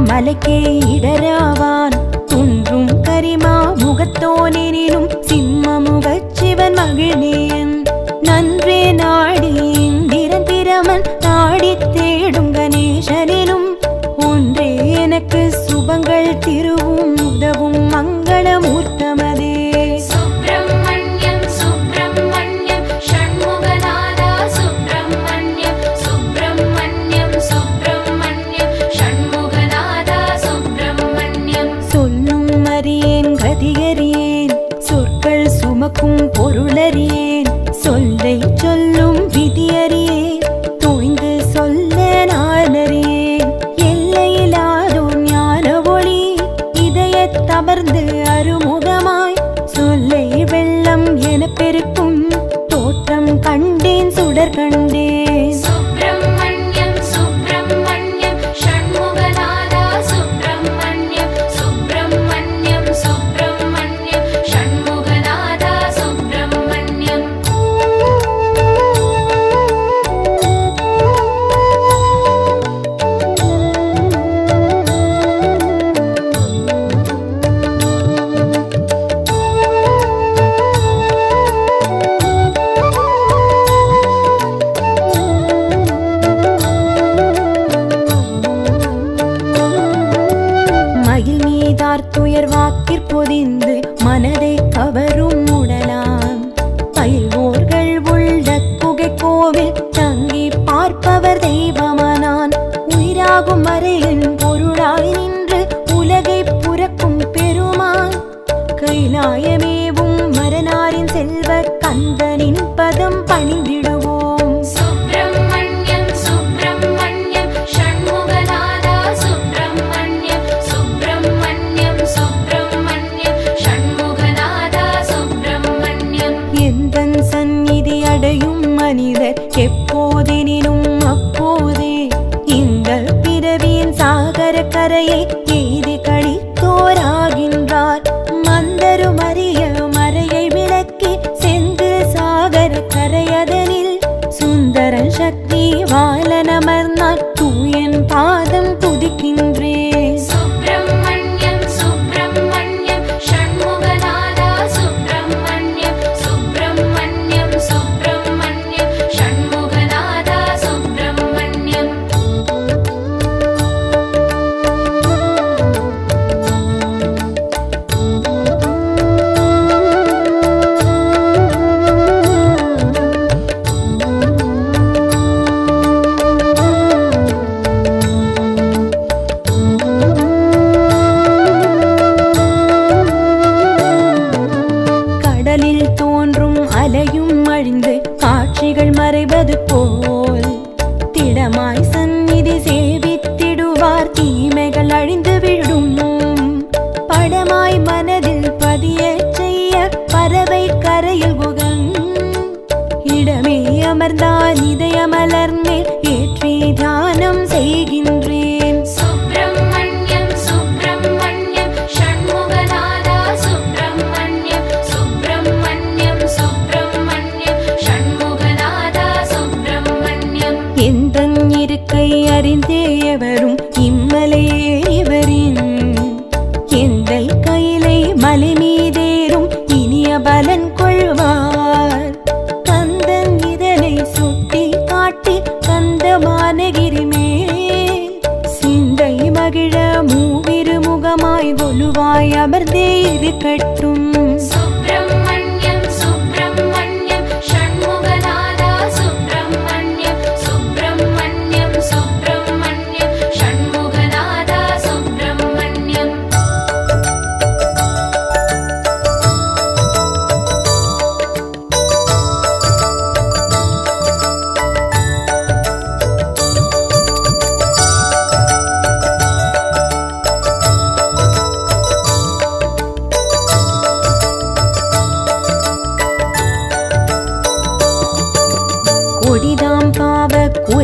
மலைக்கே இடராவான். துன்றும் கரிமா முகத்தோனெனினும் சிம்ம முகச் சிவன் மகிழ்நேயன். நன்றே நாடி இந்திரன் திரமன் நாடி தேடும் கணேசனினும் ஒன்றே எனக்கு சுபங்கள் திருவும் உதவும் மங்களமூர்த்தி உமக்கும் பொருளறியேன். சொல்லை சொல்லும் விதி சாகர கரையை எய்தி கழித்தோராகின்றார். மந்தரும் அறிய மறையை விளக்கி செந்து சாகர கரையதனில் சுந்தரன் சக்தி வாழ நமர்ந்தார். தூயன் பாதம் குதிக்கின்ற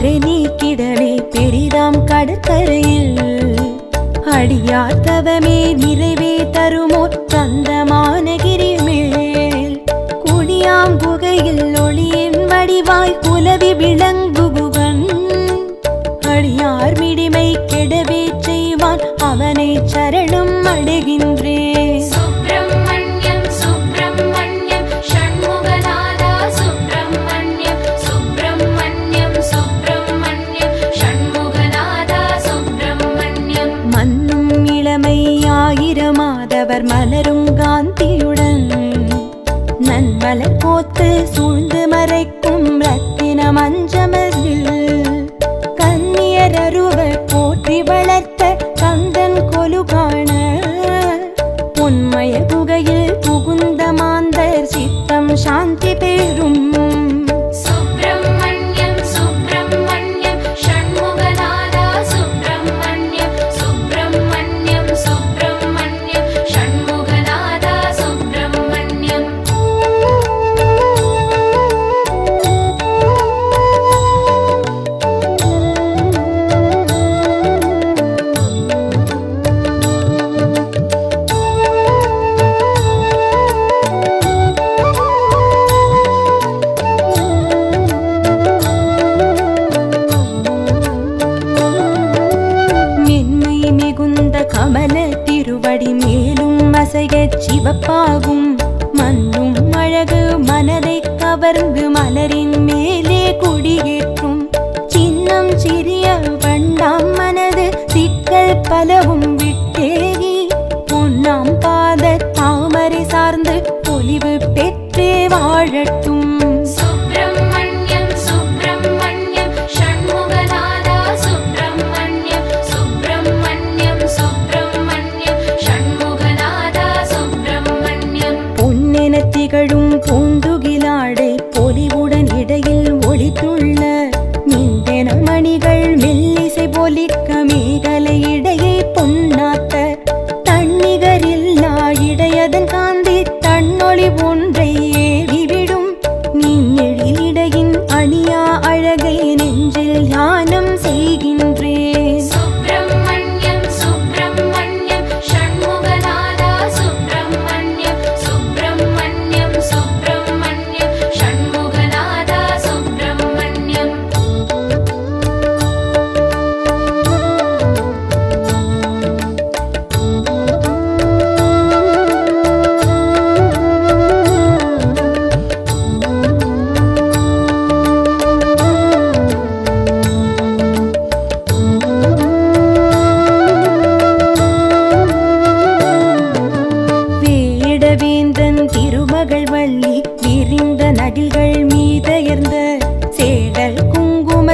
கரை நீக்கிடவே பெரிதாம் கடற்கரையில். அடியாத்தவமே நிறைவே தருமோ சந்தமான கிரிமேல் குடியாம் குகையில் ஒளியின் வடிவாய் குலவி விளங்குகுவன் அடியார் மிடிமை கெடவே செய்வான் அவனை சரணம் அடைகின்ற சாந்தி பெறும் அசையச் சிவப்பாகும். மண்ணும் அழகு மனதை கவர்ந்து மலரின் மேலே குடியேற்றும். சின்னம் சிறிய வண்டாம் மனது சிக்கல் பலவும் விட்டேகி பொன்னாம் பாத தாமரை சார்ந்து பொலிவு பெற்றே வாழட்டும்.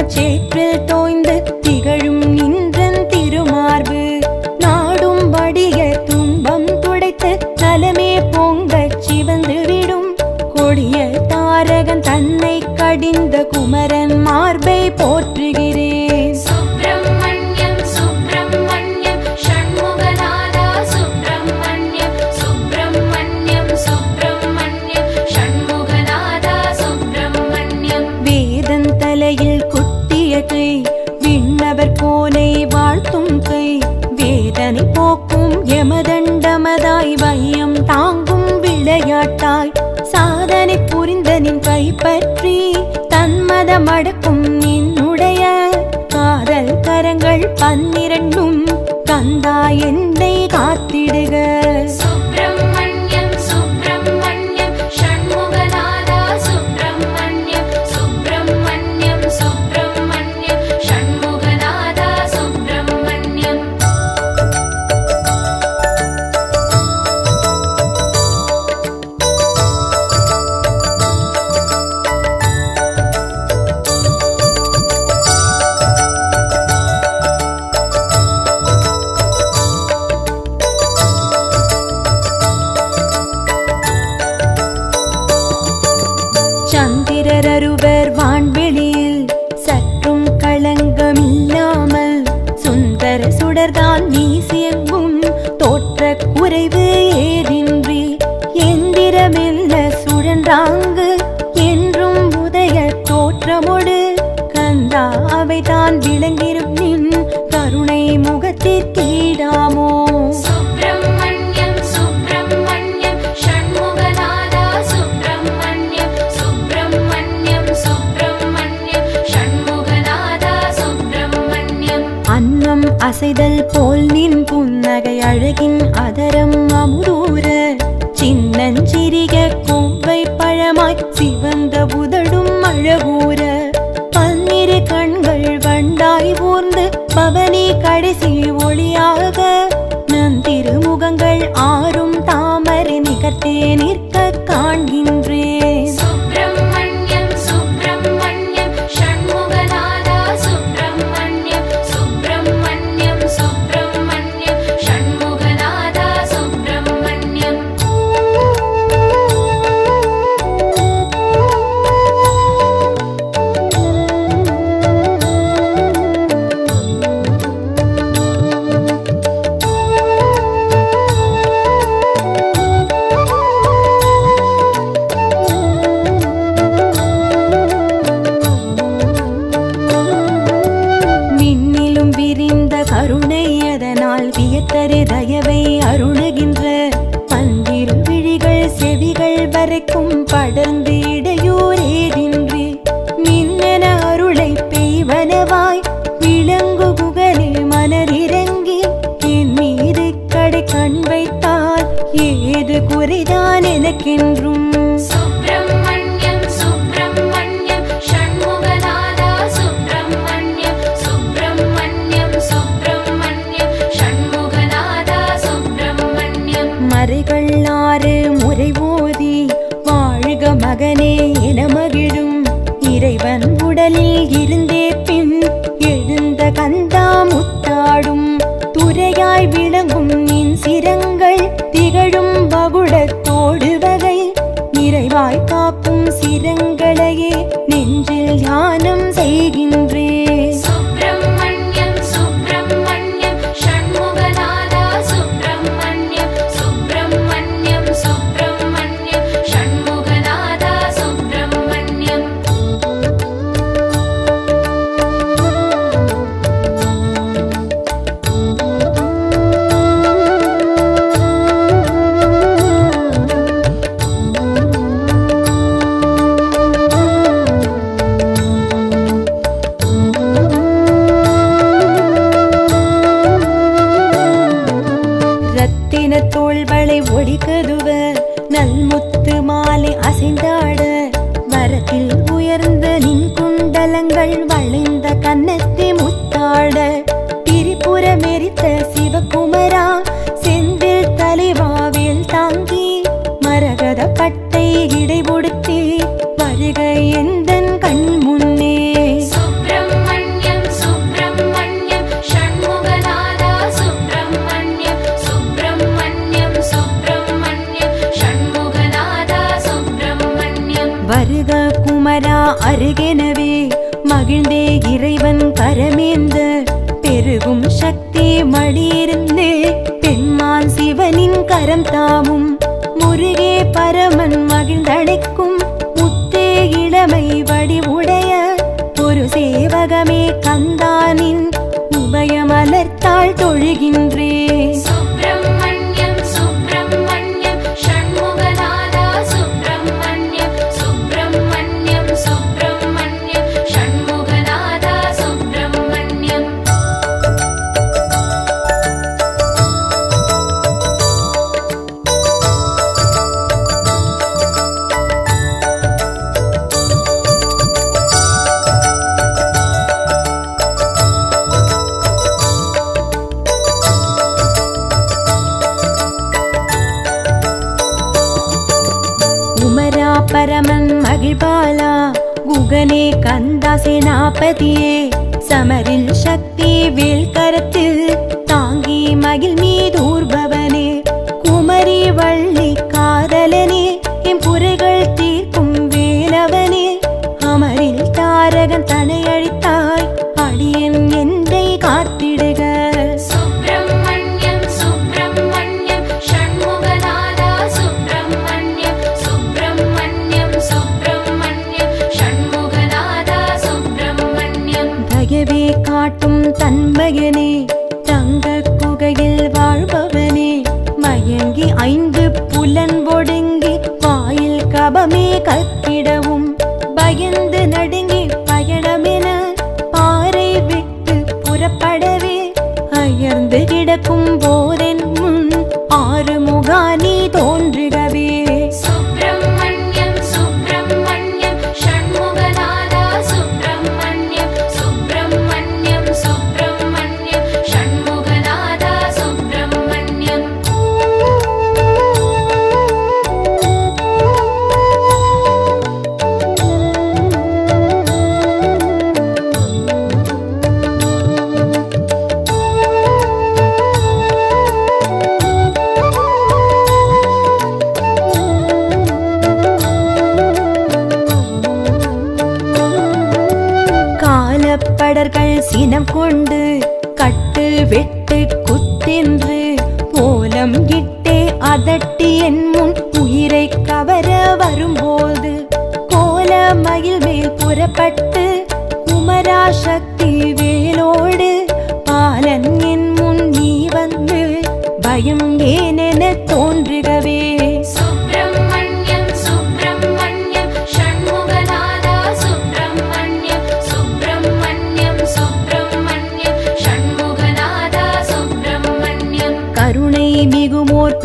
சேற்றில் தோய்ந்து தந்தா என்னை காத்திடுக. ஏதின்றி எந்திரமெல்ல சுழன்றாங்கு என்றும் உதய தோற்றமொடு கந்தா அவை தான் விளங்கிரும் நின் கருணை முகத்திற்கீடாமோ அசைதல் போல் நின் புன்னகை அழகின் அதரம்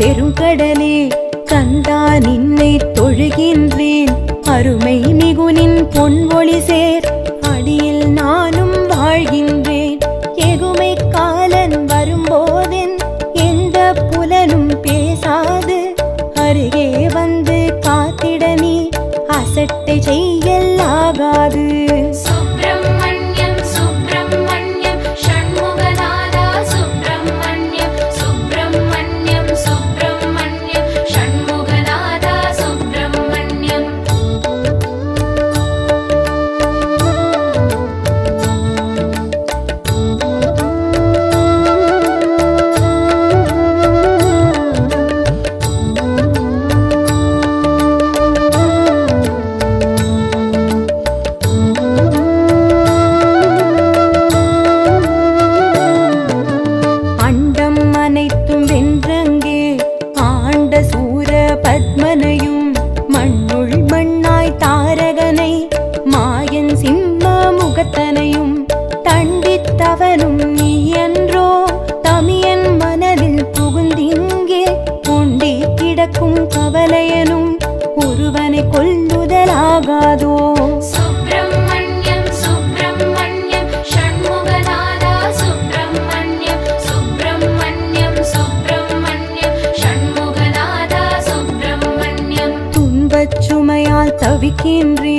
பெருங்கடலில் இருக்கின்றேன்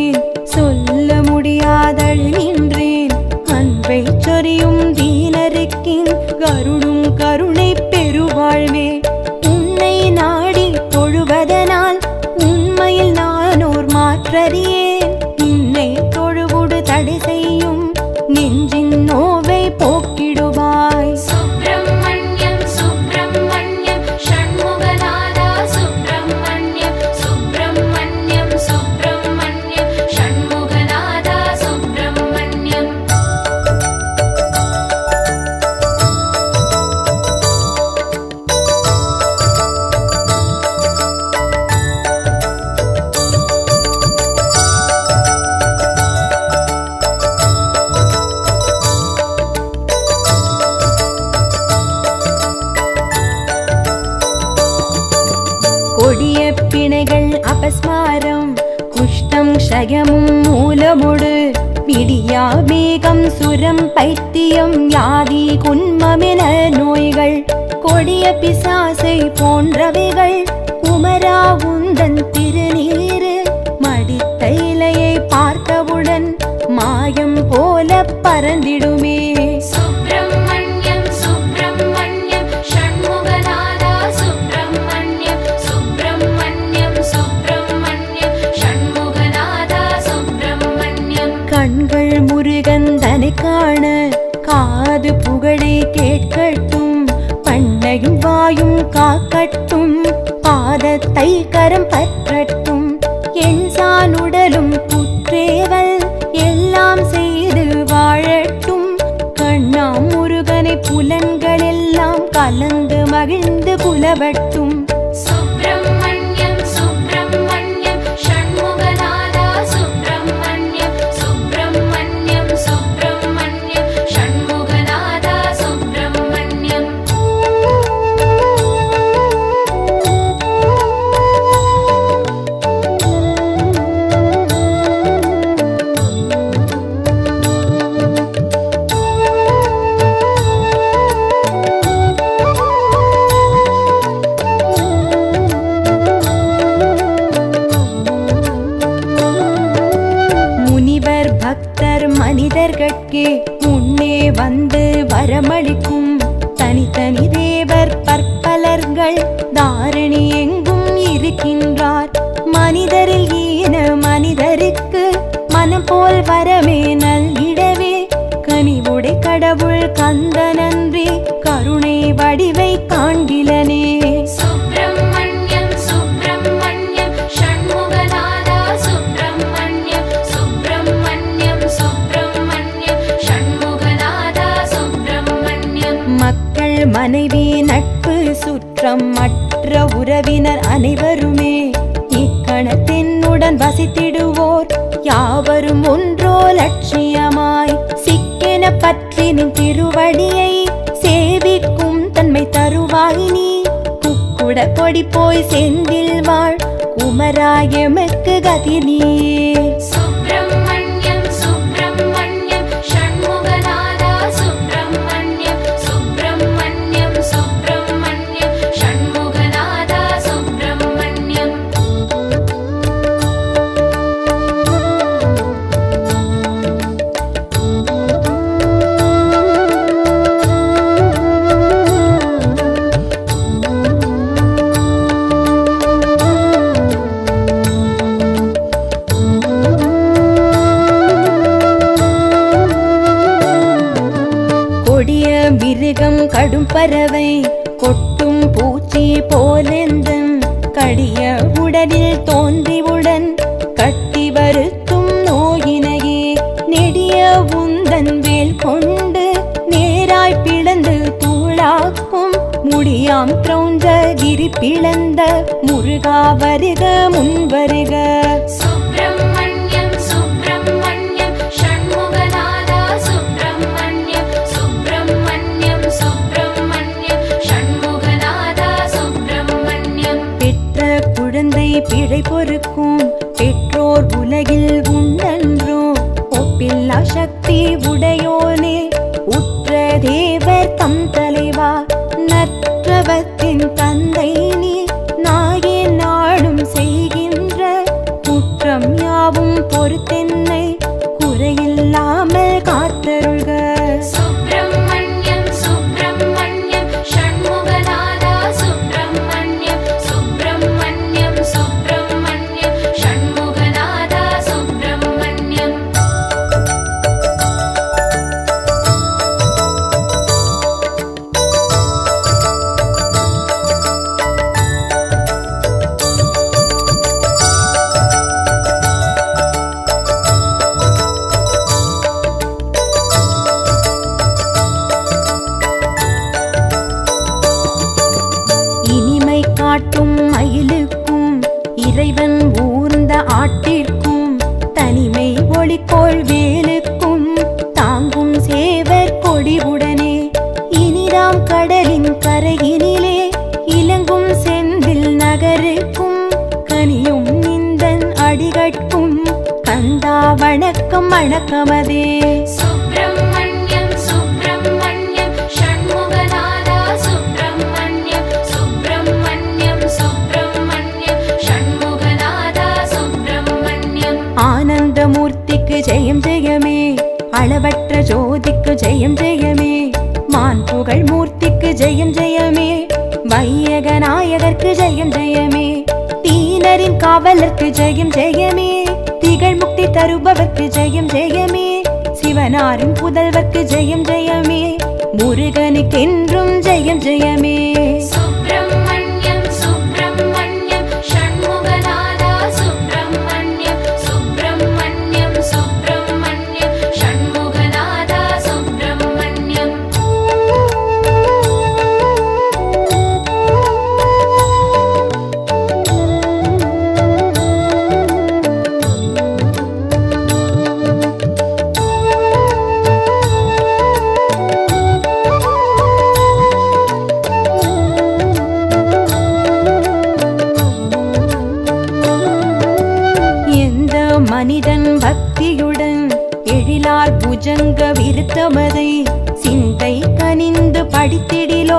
ஜுரம் பைத்தியம் யாதி குன்மமென நோய்கள் கொடிய பிசாசை போன்றவைகள் உமரா உந்தன் திருநீரு மடித்த இலையை பார்த்தவுடன் மாயம் போல பறந்திடும். காக்கட்டும். பாதத்தை கரம் பற்றி மனைவி நட்பு சுற்றம் மற்ற உறவினர் அனைவருமே இக்கணத்தினுடன் வசித்திடுவோர் யாவரும் ஒன்றோ லட்சியமாய் சிக்கென பற்றி திருவடியை சேவிக்கும் தன்மை தருவாயினி குக்குட கொடி போய் செந்தில் வாழ் குமராயமக்கு கதினியே பிழை பொறுக்கும். பெற்றோர் உலகில் உண்டன்றோ ஒப்பில்லா சக்தி உடையோனே. உற்றதே மானுட ஜோதிக்கு ஜெயம் ஜெயமே. மான் புகழ் மூர்த்திக்கு ஜெயம் ஜெயமே. வையக நாயகர்க்கு ஜெயம் ஜெயமே. தீனரின் காவலர்க்கு ஜெயம் ஜெயமே. திகழ் முக்தி தருபவர்க்கு ஜெயம் ஜெயமே. சிவனாரின் புதல்வர்க்கு ஜெயம் ஜெயமே. முருகனுக்கென்றும் ஜெயம் ஜெயமே. புஜங்க விருத்தமதை சிந்தை கனிந்து படித்திடிலோ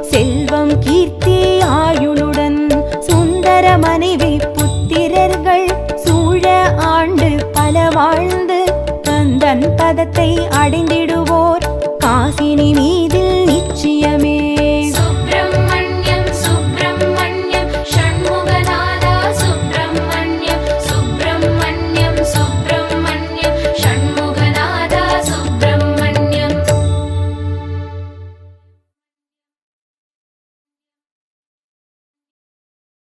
செல்வம் கீர்த்தி ஆயுளுடன் சுந்தர மனைவி புத்திரர்கள் சூழ ஆண்டு பல வாழ்ந்து கந்தன் பதத்தை அடைந்திடுவோர். காசினி மீது